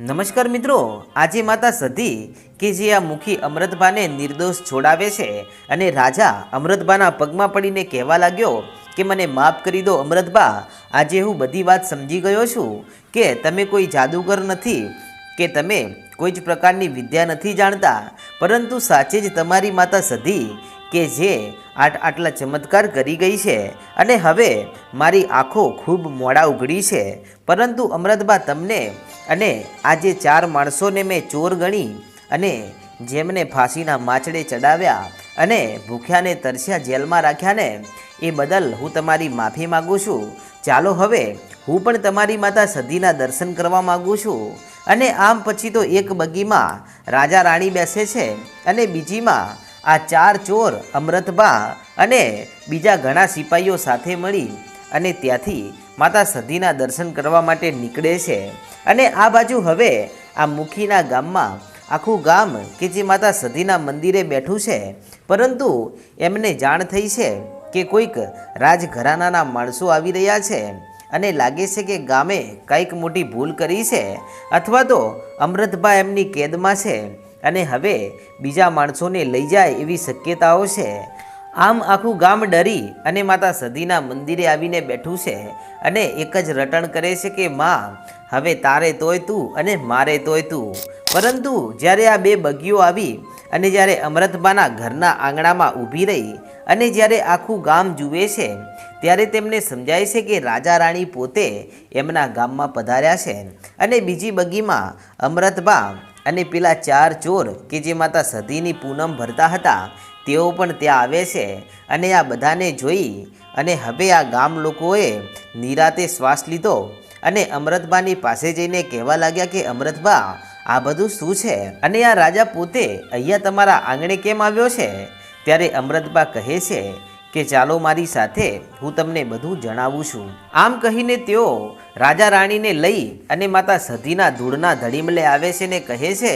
નમસ્કાર મિત્રો, આજે માતા સધી કે જે આ મુખી અમૃતભાને નિર્દોષ છોડાવે છે અને રાજા અમૃતભાના પગમાં પડીને કહેવા લાગ્યો કે મને માફ કરી દો અમૃતભા, આજે હું બધી વાત સમજી ગયો છું કે તમે કોઈ જાદુગર નથી, કે તમે કોઈ જ પ્રકારની વિદ્યા નથી જાણતા, પરંતુ સાચે જ તમારી માતા સધી કે જે આટ આટલા ચમત્કાર કરી ગઈ છે. અને હવે મારી આંખો ખૂબ મોડા ઉઘડી છે. પરંતુ અમૃતબા તમને અને આ જે ચાર માણસોને મેં ચોર ગણી અને જેમને ફાંસીના માછડે ચડાવ્યા અને ભૂખ્યાને તરસ્યા જેલમાં રાખ્યા ને, એ બદલ હું તમારી માફી માગું છું. ચાલો હવે હું પણ તમારી માતા સદીના દર્શન કરવા માગું છું. અને આમ પછી તો એક બગીમાં રાજા રાણી બેસે છે અને બીજીમાં આ ચાર ચોર અમૃતબા અને બીજા ઘણા સિપાહીઓ સાથે મળી અને ત્યાંથી માતા સધીના દર્શન કરવા માટે નીકળે છે. અને આ બાજુ હવે આ મુખીના ગામમાં આખું ગામ કે જે માતા સદીના મંદિરે બેઠું છે. પરંતુ એમને જાણ થઈ છે કે કોઈક રાજઘરાનાના માણસો આવી રહ્યા છે અને લાગે છે કે ગામે કંઈક મોટી ભૂલ કરી છે અથવા તો અમૃતભા એમની કેદમાં છે. અને હવે બીજા માણસોને લઈ જાય એવી શક્યતાઓ છે. આમ આખું ગામ ડરી અને માતા સદીના મંદિરે આવીને બેઠું છે અને એક જ રટણ કરે છે કે, માં, હવે તારે તોય તું અને મારે તોય તું. પરંતુ જ્યારે આ બે બગીઓ આવી અને જ્યારે અમૃતબાના ઘરના આંગણામાં ઊભી રહી અને જ્યારે આખું ગામ જુએ છે, ત્યારે તેમને સમજાય છે કે રાજા રાણી પોતે એમના ગામમાં પધાર્યા છે અને બીજી બગીમાં અમૃતબા અને પેલા ચાર ચોર કે જે માતા સતીની પૂનમ ભરતા હતા, તેઓ પણ ત્યાં આવે છે અને આ બધાને જોઈ અને હવે આ ગામ લોકોએ નિરાતે શ્વાસ લીધો અને અમૃતબાની પાસે જઈને કહેવા લાગ્યા કે, અમૃતબા, આ બધું શું છે? અને આ રાજા પોતે અહીંયા તમારા આંગણે કેમ આવ્યો છે? ત્યારે અમૃતબા કહે છે કે ચાલો મારી સાથે હું તમને બધું જણાવું છું. આમ કહીને તેઓ રાજા રાણીને લઈ અને માતા સધીના ધૂળના ધડીમલે આવે છે ને કહે છે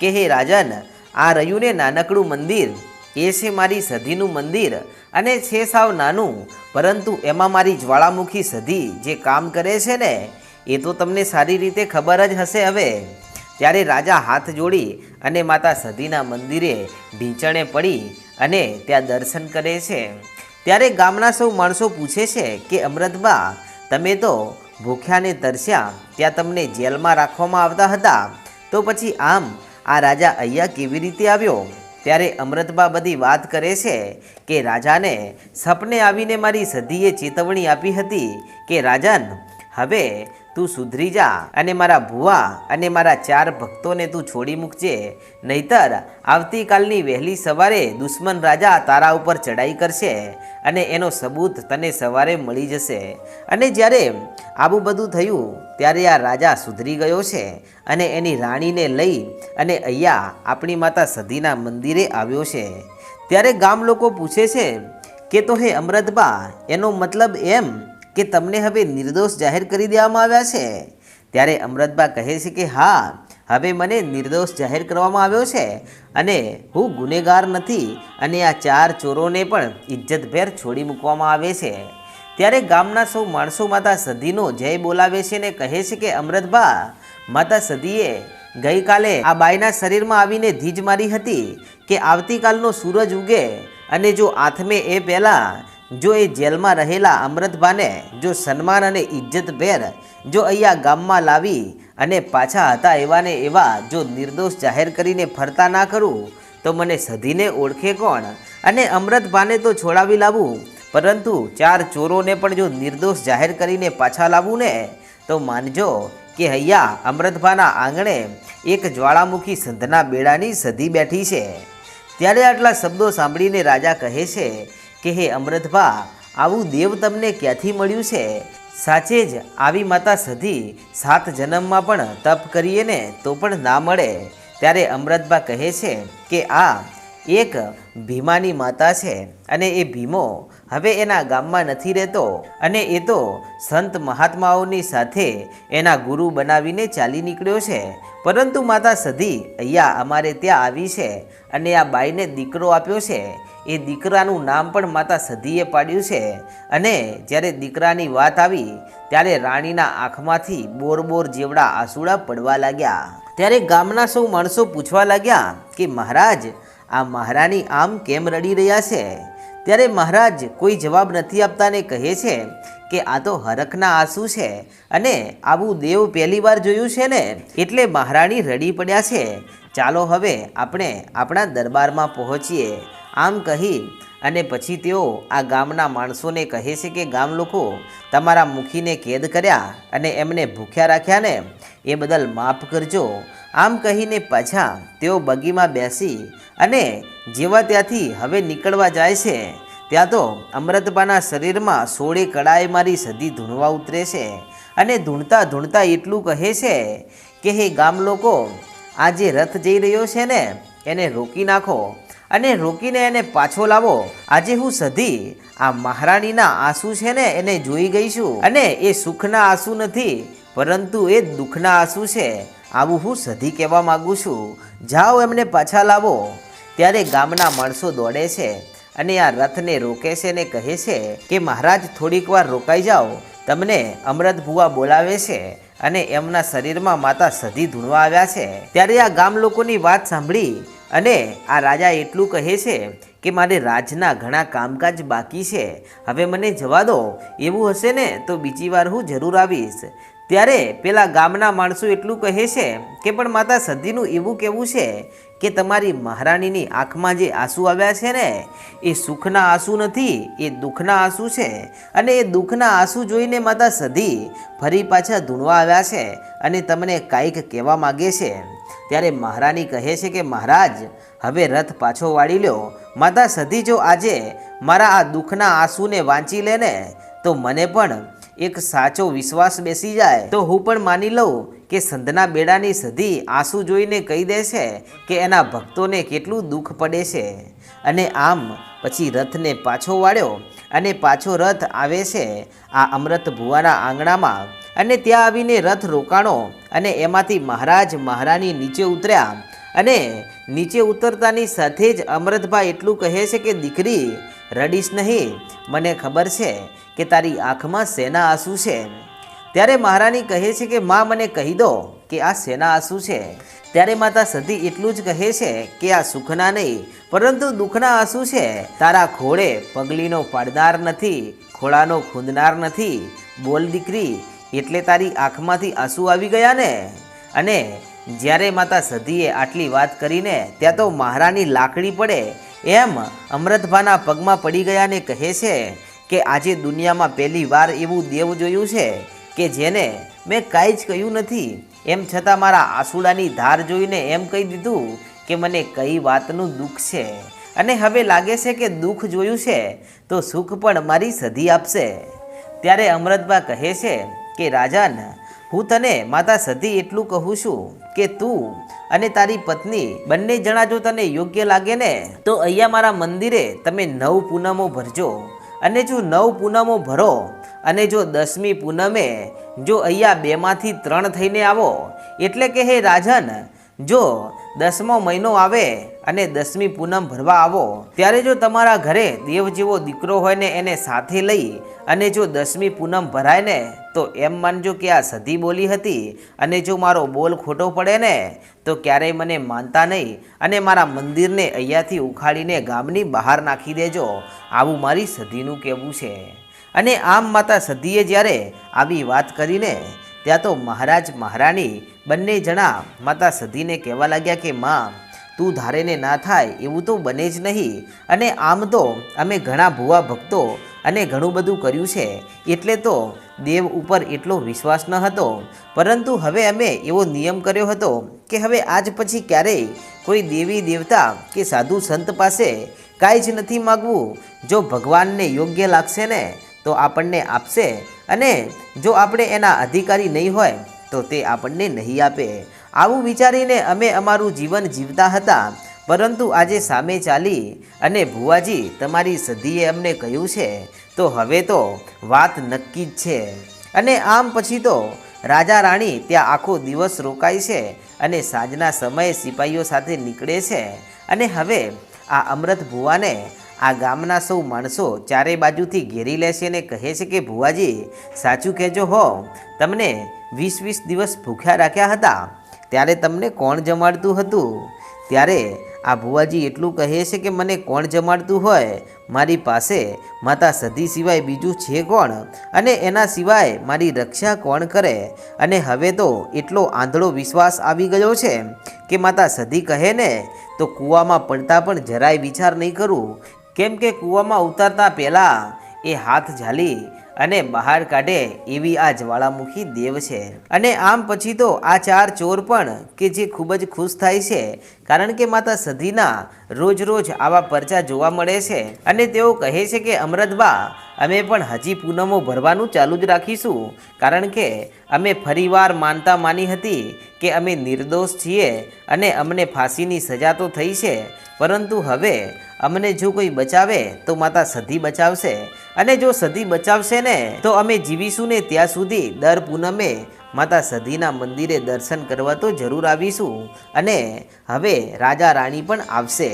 કે, હે રાજન, આ રહ્યું ને નાનકડું મંદિર. એ છે મારી સધીનું મંદિર અને છે સાવ નાનું. પરંતુ એમાં મારી જ્વાળામુખી સધી જે કામ કરે છે ને, એ તો તમને સારી રીતે ખબર જ હશે હવે. ત્યારે રાજા હાથ જોડી અને માતા સધીના મંદિરે ઢીંચણે પડી અને ત્યાં દર્શન કરે છે. ત્યારે ગામના સૌ માણસો પૂછે છે કે અમૃતબા તમે તો ભૂખ્યાને તરસ્યા, ત્યાં તમને જેલમાં રાખવામાં આવતા હતા. તો પછી આમ, આ રાજા અહીંયા કેવી રીતે આવ્યો? ત્યારે અમૃતબા બધી વાત કરે છે કે, રાજાને સપને આવીને મારી સધીએ ચેતવણી આપી હતી કે, રાજન, હવે તું સુધરી જા અને મારા ભુવા અને મારા ચાર ભક્તોને તું છોડી મૂકજે. નહીતર આવતીકાલની વહેલી સવારે દુશ્મન રાજા તારા ઉપર ચડાઈ કરશે અને એનો સબૂત તને સવારે મળી જશે. અને જ્યારે આવું બધું થયું, ત્યારે આ રાજા સુધરી ગયો છે અને એની રાણીને લઈ અને અહીંયા આપણી માતા સધીના મંદિરે આવ્યો છે. ત્યારે ગામ લોકો પૂછે છે કે તો હે અમૃતબા, એનો મતલબ એમ કે તમને હવે નિર્દોષ જાહેર કરી દેવામાં આવ્યા છે? ત્યારે અમૃતબા કહે છે કે, હા, હવે મને નિર્દોષ જાહેર કરવામાં આવ્યો છે અને હું ગુનેગાર નથી અને આ ચાર ચોરોને પણ ઇજ્જતભેર છોડી મૂકવામાં આવે છે. ત્યારે ગામના સૌ માણસો માતા સધીનો જય બોલાવે છે ને કહે છે કે અમૃતભા માતા સધીએ ગઈકાલે આ બાઈના શરીરમાં આવીને ધીજ મારી હતી કે આવતીકાલનો સૂરજ ઉગે અને જો આથમે એ પહેલાં જો એ જેલમાં રહેલા અમૃતભાને જો સન્માન અને ઇજ્જતભેર જો અહીંયા ગામમાં લાવી અને પાછા હતા એવાને એવા જો નિર્દોષ જાહેર કરીને ફરતા ના કરું, તો મને સધીને ઓળખે કોણ? અને અમૃતભાને તો છોડાવી લાવું, પરંતુ ચાર ચોરોને પણ જો નિર્દોષ જાહેર કરીને પાછા લાવું ને, તો માનજો કે અહીંયા અમૃતભાના આંગણે એક જ્વાળામુખી સંધના બેડાની સધી બેઠી છે. ત્યારે આટલા શબ્દો સાંભળીને રાજા કહે છે કે હે અમૃતભા આવું દેવ તમને ક્યાંથી મળ્યું છે? સાચે જ આવી માતા સધી સાત જન્મમાં પણ તપ કરીએ ને તો પણ ના મળે. ત્યારે અમૃતભા કહે છે કે આ એક ભીમાની માતા છે અને એ ભીમો હવે એના ગામમાં નથી રહેતો અને એ તો સંત મહાત્માઓની સાથે એના ગુરુ બનાવીને ચાલી નીકળ્યો છે. પરંતુ માતા સધી અહીંયા અમારે ત્યાં આવી છે અને આ બાઈને દીકરો આપ્યો છે. એ દીકરાનું નામ પણ માતા સધીએ પાડ્યું છે અને જ્યારે દીકરાની વાત આવી ત્યારે રાણીના આંખમાંથી બોર બોર જેવડા આંસુડા પડવા લાગ્યા. ત્યારે ગામના સૌ માણસો પૂછવા લાગ્યા કે મહારાજ, આ મહારાણી આમ કેમ રડી રહ્યા છે? ત્યારે મહારાજ કોઈ જવાબ નથી આપતા ને કહે છે કે આ તો હરખના આંસુ છે અને આવું દેવ પહેલી વાર જોયું છે ને, એટલે મહારાણી રડી પડ્યા છે. ચાલો હવે આપણે આપણા દરબારમાં પહોંચીએ. આમ કહી અને પછી તેઓ આ ગામના માણસોને કહે છે કે, ગામ લોકો, તમારા મુખીને કેદ કર્યા અને એમને ભૂખ્યા રાખ્યા ને, એ બદલ માફ કરજો. આમ કહીને પાછા તેઓ બગીમાં બેસી અને જેવા ત્યાંથી હવે નીકળવા જાય છે, ત્યાં તો અમૃતબાના શરીરમાં સોળે કડાએ મારી સદી ધૂણવા ઉતરે છે અને ધૂણતા ધૂણતા એટલું કહે છે કે હે ગામ લોકો આ જે રથ જઈ રહ્યો છે ને, એને રોકી નાખો અને રોકીને એને પાછો લાવો. આજે હું સધી આ મહારાણીના આંસુ છે ને, એને જોઈ ગઈ છું અને એ સુખના આંસુ નથી, પરંતુ એ દુઃખના આંસુ છે. આવું હું સધી કહેવા માગું છું. જાઓ એમને પાછા લાવો. ત્યારે ગામના માણસો દોડે છે અને આ રથને રોકે છે ને કહે છે કે મહારાજ થોડીક વાર રોકાઈ જાઓ. તમને અમૃત ભુવા બોલાવે છે અને એમના શરીરમાં માતા સધી ધૂણવા આવ્યા છે. ત્યારે આ ગામ લોકોની વાત સાંભળી અને આ રાજા એટલું કહે છે કે મારે રાજના ઘણા કામકાજ બાકી છે. હવે મને જવા દો. એવું હશે ને તો બીજી વાર હું જરૂર આવીશ. ત્યારે પેલા ગામના માણસો એટલું કહે છે કે, પણ માતા સધીનું એવું કહેવું છે કે તમારી મહારાણીની આંખમાં જે આંસુ આવ્યા છે ને, એ સુખના આંસુ નથી, એ દુઃખના આંસુ છે. અને એ દુઃખના આંસુ જોઈને માતા સધી ફરી પાછા ધૂણવા આવ્યા છે અને તમને કાંઈક કહેવા માગે છે. ત્યારે મહારાણી કહે છે કે, મહારાજ, હવે રથ પાછો વાળી લ્યો માતા સધી જો આજે મારા આ દુઃખના આંસુને વાંચી લે ને, તો મને પણ એક સાચો વિશ્વાસ બેસી જાય, તો હું પણ માની લઉં કે સંધના બેડાની સધી આંસુ જોઈને કહી દે છે કે એના ભક્તોને કેટલું દુઃખ પડે છે. અને આમ પછી રથને પાછો વાળ્યો અને પાછો રથ આવે છે આ અમૃત ભુવાના આંગણામાં. અને ત્યાં આવીને રથ રોકાણો અને એમાંથી મહારાજ મહારાણી નીચે ઉતર્યા. અને નીચે ઉતરતાની સાથે જ અમૃતભાઈ એટલું કહે છે કે, દીકરી, રડીશ નહીં, મને ખબર છે કે તારી આંખમાં શેના આંસુ છે? ત્યારે મહારાણી કહે છે કે, માં, મને કહી દો કે આ શેના આંસુ છે. ત્યારે માતા સતી એટલું જ કહે છે કે, આ સુખના નહીં, પરંતુ દુઃખના આંસુ છે. તારા ખોળે પગલીનો પાડનાર નથી, ખોળાનો ખૂંદનાર નથી. બોલ દીકરી, એટલે તારી આંખમાંથી આંસુ આવી ગયા ને? અને જ્યારે માતા સધીએ આટલી વાત કરીને, ત્યાં તો મહારાણી લાકડી પડે. એમ અમૃતભાના પગમાં પડી ગયા ને કહે છે કે આજે દુનિયામાં પહેલી વાર એવું દેવ જોયું છે કે જેને મેં કાંઈ જ કહ્યું નથી. એમ છતાં મારા આંસુડાની ધાર જોઈને એમ કહી દીધું કે મને કઈ વાતનું દુઃખ છે અને હવે લાગે છે કે દુઃખ જોયું છે તો સુખ પણ મારી સધી આપશે. ત્યારે અમૃતબા કહે છે કે, રાજાન, હું તને માતા સધી એટલું કહું છું કે તું અને તારી પત્ની બંને જણા જો તને યોગ્ય લાગે ને, તો અહીંયા મારા મંદિરે તમે નવ પૂનમો ભરજો. અને જો નવ પૂનમો ભરો અને જો દસમી પૂનમે જો અહીંયા બેમાંથી ત્રણ થઈને આવો, એટલે કે હે રાજન, જો દસમો મહિનો આવે અને દસમી પૂનમ ભરવા આવો, ત્યારે જો તમારા ઘરે દેવ જેવો દીકરો હોય ને એને સાથે લઈ અને જો દસમી પૂનમ ભરાય ને તો એમ માનજો કે આ સધી બોલી હતી અને જો મારો બોલ ખોટો પડે ને, તો ક્યારેય મને માનતા નહીં અને મારા મંદિરને અહીંયાથી ઉખાડીને ગામની બહાર નાખી દેજો. આવું મારી સધીનું કહેવું છે. અને આમ માતા સધીએ જ્યારે આવી વાત કરીને, ત્યાં તો મહારાજ મહારાણી બંને જણા માતા સધીને કહેવા લાગ્યા કે, માં, તું ધારેને ના થાય એવું તો બને જ નહીં. અને આમ તો અમે ઘણા ભુવા ભક્તો અને ઘણું બધું કર્યું છે. એટલે તો દેવ ઉપર એટલો વિશ્વાસ ન હતો. પરંતુ હવે અમે એવો નિયમ કર્યો હતો કે હવે આજ પછી ક્યારેય કોઈ દેવી, દેવતા કે સાધુ સંત પાસે કાંઈ જ નથી માગવું. જો ભગવાનને યોગ્ય લાગશે ને, તો આપણને આપશે અને જો આપણે એના અધિકારી નહીં હોય, તો તે આપણને નહીં આપે. આવું વિચારીને અમે અમારું જીવન જીવતા હતા. પરંતુ આજે સામે ચાલી અને ભુવાજી, તમારી સધીએ અમને કહ્યું છે તો હવે તો વાત નક્કી જ છે. અને આમ પછી તો રાજા રાણી ત્યાં આખો દિવસ રોકાય છે અને સાંજના સમયે સિપાહીઓ સાથે નીકળે છે. અને હવે આ અમૃત ભુવાને આ ગામના સૌ માણસો ચારે બાજુથી ઘેરી લે છે અને કહે છે કે, ભુવાજી, સાચું કહેજો હો, તમને વીસ વીસ દિવસ ભૂખ્યા રાખ્યા હતા. ત્યારે તમને કોણ જમાડતું હતું? ત્યારે આ ભુવાજી એટલું કહે છે કે મને કોણ જમાડતું હોય? મારી પાસે માતા સધી સિવાય બીજું છે કોણ? અને એના સિવાય મારી રક્ષા કોણ કરે? અને હવે તો એટલો આંધળો વિશ્વાસ આવી ગયો છે કે માતા સધી કહે ને, તો કૂવામાં પડતા પણ જરાય વિચાર નહીં કરું. કેમ કે કૂવામાં ઉતારતા પહેલાં એ હાથ ઝાલી અને બહાર કાઢે એવી આ જ્વાળામુખી દેવ છે. અને આમ પછી તો આ ચાર ચોર પણ કે જે ખૂબ જ ખુશ થાય છે, કારણ કે માતા સધીના રોજ રોજ આવા પરચા જોવા મળે છે. અને તેઓ કહે છે કે અમૃતબા અમે પણ હજી પૂનમો ભરવાનું ચાલુ જ રાખીશું, કારણ કે અમે ફરીવાર માનતા માની હતી કે અમે નિર્દોષ છીએ અને અમને ફાંસીની સજા તો થઈ છે પરંતુ હવે અમને જો કોઈ બચાવે તો માતા સધી બચાવશે અને જો સધી બચાવશે ને તો અમે જીવીશું ને ત્યાં સુધી દર પૂનમે માતા સધીના મંદિરે દર્શન કરવા તો જરૂર આવીશું અને હવે રાજા રાણી પણ આવશે.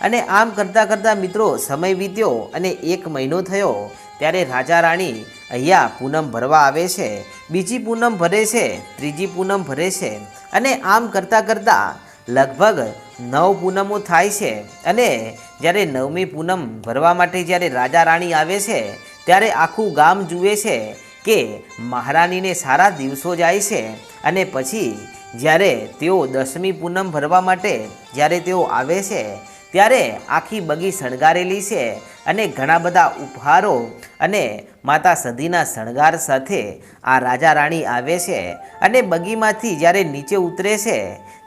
અને આમ કરતાં કરતાં મિત્રો સમય વીત્યો અને એક મહિનો થયો ત્યારે રાજા રાણી અહીંયા પૂનમ ભરવા આવે છે, બીજી પૂનમ ભરે છે, ત્રીજી પૂનમ ભરે છે અને આમ કરતાં કરતાં લગભગ નવ પૂનમો થાય છે. અને જ્યારે નવમી પૂનમ ભરવા માટે જ્યારે રાજા રાણી આવે છે, ત્યારે આખું ગામ જુએ છે કે મહારાણીને સારા દિવસો જાય છે. અને પછી જ્યારે તેઓ દસમી પૂનમ ભરવા માટે જ્યારે તેઓ આવે છે, ત્યારે આખી બગી શણગારેલી છે. અને ઘણા બધા ઉપહારો અને માતા સધીના શણગાર સાથે આ રાજા રાણી આવે છે અને બગીમાંથી જ્યારે નીચે ઉતરે છે,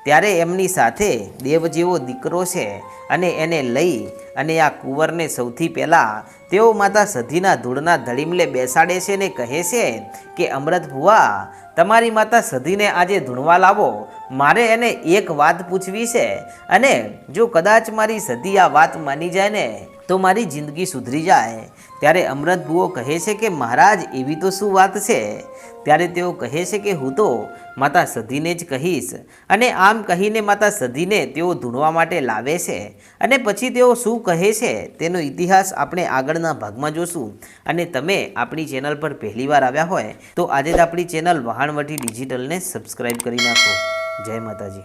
ત્યારે એમની સાથે દેવ જેવો દીકરો છે અને એને લઈ અને આ કુંવરને સૌથી પહેલાં તેઓ માતા સધીના ધૂળના ધડીમલે બેસાડે છે ને કહે છે કે, અમૃત ભુવા, તમારી માતા સધીને આજે ધૂણવા લાવો. મારે એને એક વાત પૂછવી છે અને જો કદાચ મારી સધી આ વાત માની જાય ને તો મારી જિંદગી સુધરી જાય. ત્યારે અમૃત ભુવો કહે છે કે, મહારાજ, એવી તો શું વાત છે? ત્યારે તેઓ કહે છે કે, હું તો માતા સધીને જ કહીશ. અને આમ કહીને માતા સધીને તેઓ ધૂણવા માટે લાવે છે. અને પછી તેઓ શું કહે છે તેનો ઇતિહાસ આપણે આગળના ભાગમાં જોશું. અને તમે આપણી ચેનલ પર પહેલીવાર આવ્યા હોય, તો આજે જ આપણી ચેનલ વહાણવટી ડિજિટલને સબસ્ક્રાઈબ કરી નાખો. જય માતાજી.